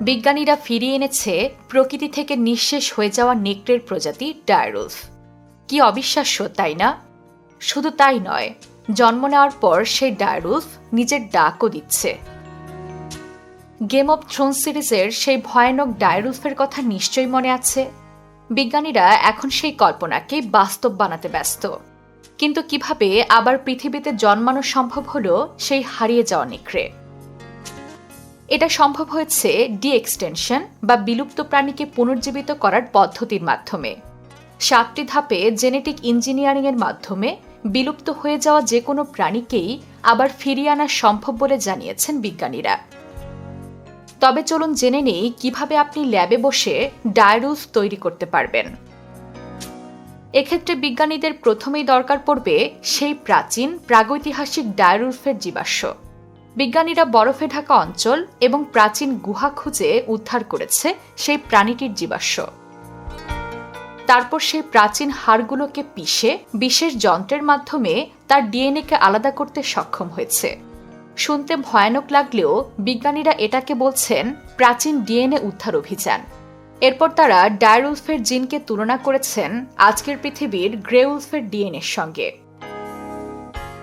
বিজ্ঞানীরা ফিরিয়ে এনেছে প্রকৃতি থেকে নিঃশেষ হয়ে যাওয়া নেকড়ের প্রজাতি ডায়ারুলফ। কি অবিশ্বাস্য, তাই না? শুধু তাই নয়, জন্ম নেওয়ার পর সেই ডায়ারুলফ নিজের ডাকও দিচ্ছে। গেম অব থ্রোন সিরিজের সেই ভয়ানক ডায়ারুলফের কথা নিশ্চয়ই মনে আছে? বিজ্ঞানীরা এখন সেই কল্পনাকে বাস্তব বানাতে ব্যস্ত। কিন্তু কীভাবে আবার পৃথিবীতে জন্মানো সম্ভব হলো সেই হারিয়ে যাওয়া নেকড়ে? এটা সম্ভব হয়েছে ডি এক্সটেনশন বা বিলুপ্ত প্রাণীকে পুনর্জীবিত করার পদ্ধতির মাধ্যমে। সাতটি ধাপে জেনেটিক ইঞ্জিনিয়ারিংয়ের মাধ্যমে বিলুপ্ত হয়ে যাওয়া যে কোনো প্রাণীকেই আবার ফিরিয়ে আনা সম্ভব বলে জানিয়েছেন বিজ্ঞানীরা। তবে চলুন জেনে নেই কীভাবে আপনি ল্যাবে বসে ডায়রুলফ তৈরি করতে পারবেন। এক্ষেত্রে বিজ্ঞানীদের প্রথমেই দরকার পড়বে সেই প্রাচীন, প্রাগৈতিহাসিক ডায়রুলফের জীবাশ্ম। বিজ্ঞানীরা বরফে ঢাকা অঞ্চল এবং প্রাচীন গুহা খুঁজে উদ্ধার করেছে সেই প্রাণীটির জীবাশ্ম। তারপর সেই প্রাচীন হাড়গুলোকে পিষে বিশেষ যন্ত্রের মাধ্যমে তার ডিএনএকে আলাদা করতে সক্ষম হয়েছে। শুনতে ভয়ানক লাগলেও বিজ্ঞানীরা এটাকে বলছেন প্রাচীন ডিএনএ উদ্ধার অভিযান। এরপর তারা ডায়ারুলফের জিনকে তুলনা করেছেন আজকের পৃথিবীর গ্রেউলফের ডিএনএর সঙ্গে।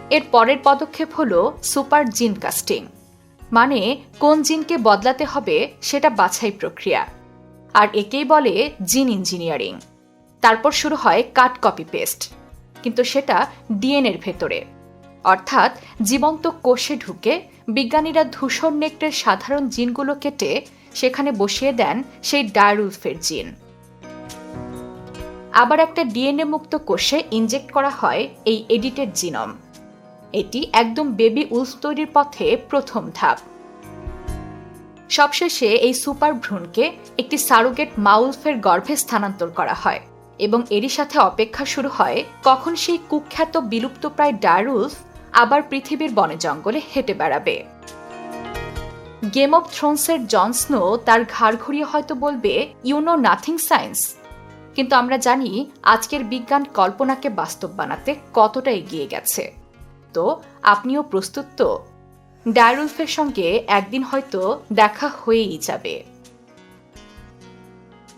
এর পরের পদক্ষেপ হল সুপার জিন কাস্টিং মানে কোন জিনকে বদলাতে হবে সেটা বাছাই প্রক্রিয়া। আর একেই বলে জিন ইঞ্জিনিয়ারিং। তারপর শুরু হয় কাট কপি পেস্ট, কিন্তু সেটা ডিএনএর ভেতরে। অর্থাৎ জীবন্ত কোষে ঢুকে বিজ্ঞানীরা ধূসর নেকটের সাধারণ জিনগুলো কেটে সেখানে বসিয়ে দেন সেই ডায়ারুলফের জিন। আবার একটা ডিএনএ মুক্ত কোষে ইনজেক্ট করা হয় এই এডিটেড জিনম। এটি একদম বেবি উলফ তৈরির পথে প্রথম ধাপ। সবশেষে এই সুপার ভ্রূণকে একটি সারোগেট মাউলফের গর্ভে স্থানান্তর করা হয় এবং এরই সাথে অপেক্ষা শুরু হয় কখন সেই কুখ্যাত বিলুপ্তপ্রায় ডায়ারুলফ আবার পৃথিবীর বনে জঙ্গলে হেঁটে বেড়াবে। গেম অব থ্রোনসের জন স্নো তার ঘাড় ঘুরিয়ে হয়তো বলবে ইউ নো নাথিং সায়েন্স কিন্তু আমরা জানি আজকের বিজ্ঞান কল্পনাকে বাস্তব বানাতে কতটা এগিয়ে গেছে। তো আপনিও প্রস্তুত তো? ডায়ারুলফের সঙ্গে একদিন হয়তো দেখা হয়েই যাবে।